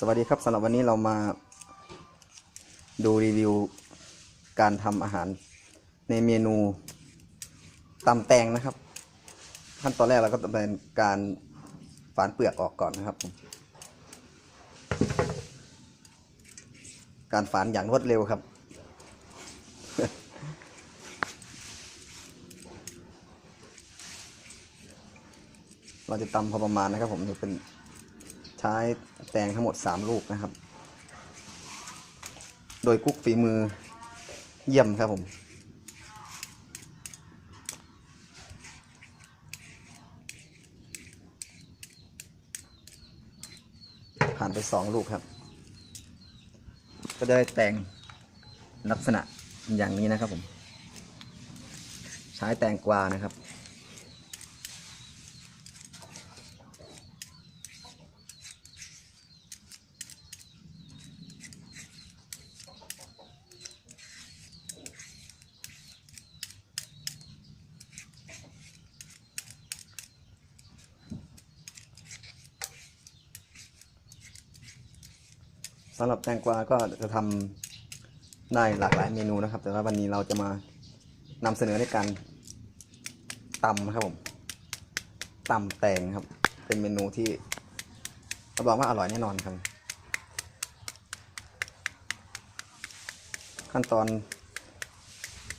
สวัสดีครับสำหรับวันนี้เรามาดูรีวิวการทำอาหารในเมนูตำแตงนะครับ ขั้นตอนแรกเราก็จะเป็นการฝานเปลือกออกก่อนนะครับ การฝานอย่างรวดเร็วครับ เราจะตำพอประมาณนะครับผมนี่เป็น ใช้แตงทั้งหมด 3 ลูกนะครับ โดยกุ๊กฝีมือเยี่ยมครับผมผ่านไป 2 ลูกครับ ก็ได้แตงลักษณะอย่างนี้นะครับผม ใช้แตงกวานะครับ สำหรับแตงกวาก็จะทำได้หลากหลายเมนูนะครับ แต่ว่าวันนี้เราจะมานำเสนอในการตำนะครับผมตำแตงครับ เป็นเมนูที่เราบอกว่าอร่อยแน่นอนครับ ขั้นตอน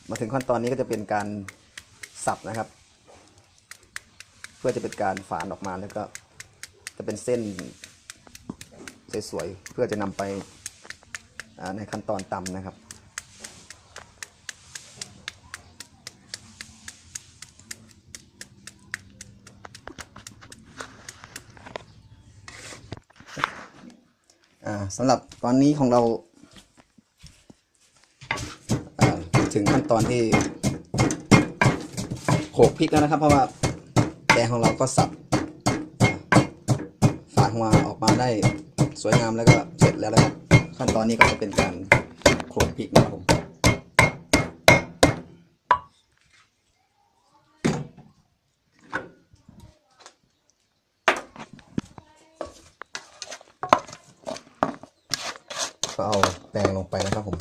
มาถึงขั้นตอนนี้ก็จะเป็นการสับนะครับ เพื่อจะเป็นการฝานออกมาแล้วก็จะเป็นเส้น สวยๆเพื่อจะนำไปในขั้นตอนตำนะครับ สำหรับตอนนี้ของเราาถึงขั้นตอนที่โขกพริกแล้วนะครับ เพราะว่าแกงของเราก็สับฝานหัวออกมาได้ สวยงามแล้วก็เสร็จแล้วนะครับ ขั้นตอนนี้ก็จะเป็นการโขลกพริกนะครับผมก็เอาแตงลงไปนะครับผม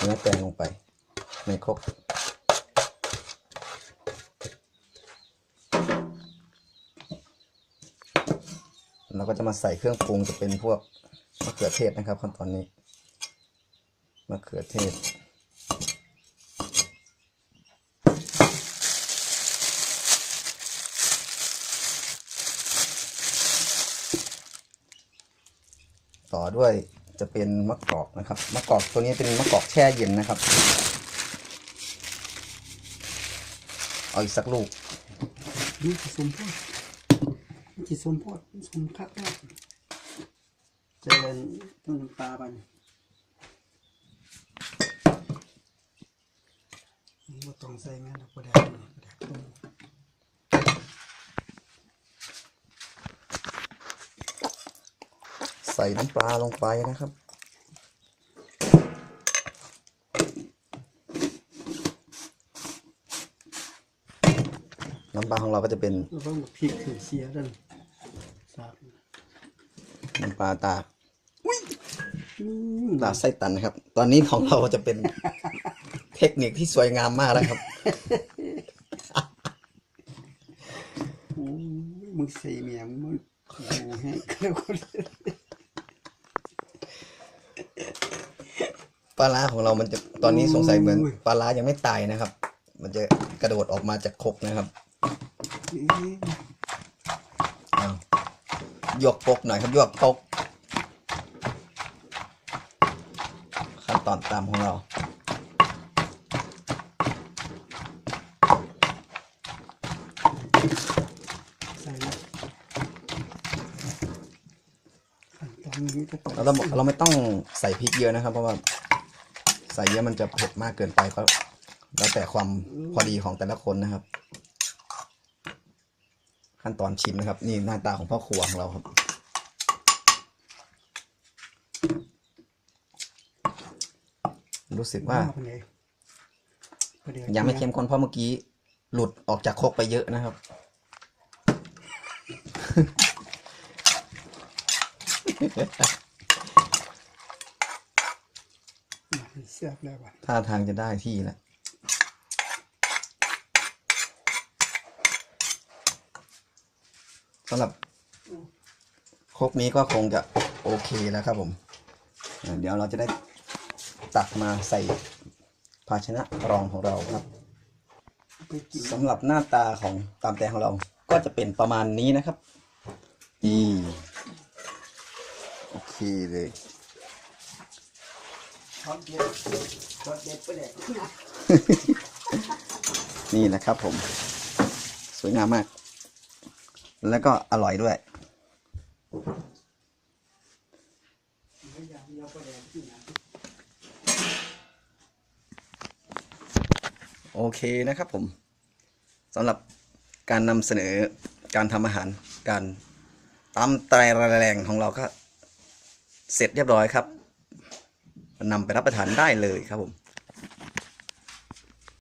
เนื้อแตงลงไปในครก เราก็จะมาใส่เครื่องปรุงจะเป็นพวกมะเขือเทศนะครับขั้นตอนนี้มะเขือเทศต่อด้วยจะเป็นมะกอกนะครับมะกอกตัวนี้เป็นมะกอกแช่เย็นนะครับ เอาอีกสักลูกนี่จะสมพธิ นี่จะสมโพธิสมคักแรกเจริญต้นน้ำปลาบันนี่ว่าต้องใส่แม่นเราประดานี่ประดาต้มใส่น้ำปลาลงไปนะครับน้ำปลาของเราก็จะเป็นแล้วก็พริกถึงเสียดันสาบ น้ำปลาตาอืมตาไส้ตันนะครับ ตอนนี้ของเราจะเป็นเทคนิคที่สวยงามมากแล้วครับโอ้ยมึงใส่เมียมึงมันโอ้โหให้ก็แล้วคนเลยปลาร้าของเรามันจะตอนนี้สงสัยเหมือนปลาร้ายังไม่ตายนะครับ มันจะกระโดดออกมาจากครกนะครับเอ๊ะอ้าว ยวกปกหน่อยครับยวกปกขั้นตอนตามของเราใส่แล้วขั้นตอนนี้ก็ต้องเราต้องเราไม่ต้องใส่พริกเยอะนะครับ เพราะว่าใส่เยอะมันจะเผ็ดมากเกินไปก็แล้วแต่ความพอดีของแต่ละคนนะครับ ขั้นตอนชิมนะครับ นี่หน้าตาของพ่อครัวของเราครับ รู้สึกว่า ยังไม่เข้มข้นเพราะเมื่อกี้ หลุดออกจากโคกไปเยอะนะครับ เสียบแล้วว่ะท่าทางจะได้ที่แล้ว สำหรับครกนี้ก็คงจะโอเคแล้วครับผม เดี๋ยวเราจะได้ตักมาใส่ภาชนะรองของเราครับสำหรับหน้าตาของตามแตงของเรา ก็จะเป็นประมาณนี้นะครับนี่โอเคเลยช็อตเด็ดช็อตเด็ดไปเลยนี่นะครับผม สวยงามมาก แล้วก็อร่อยด้วย โอเคนะครับผมสำหรับการนำเสนอการทำอาหารการตำไตระแรงของเราก็ เสร็จเรียบร้อยครับนำไปรับประทานได้เลยครับผม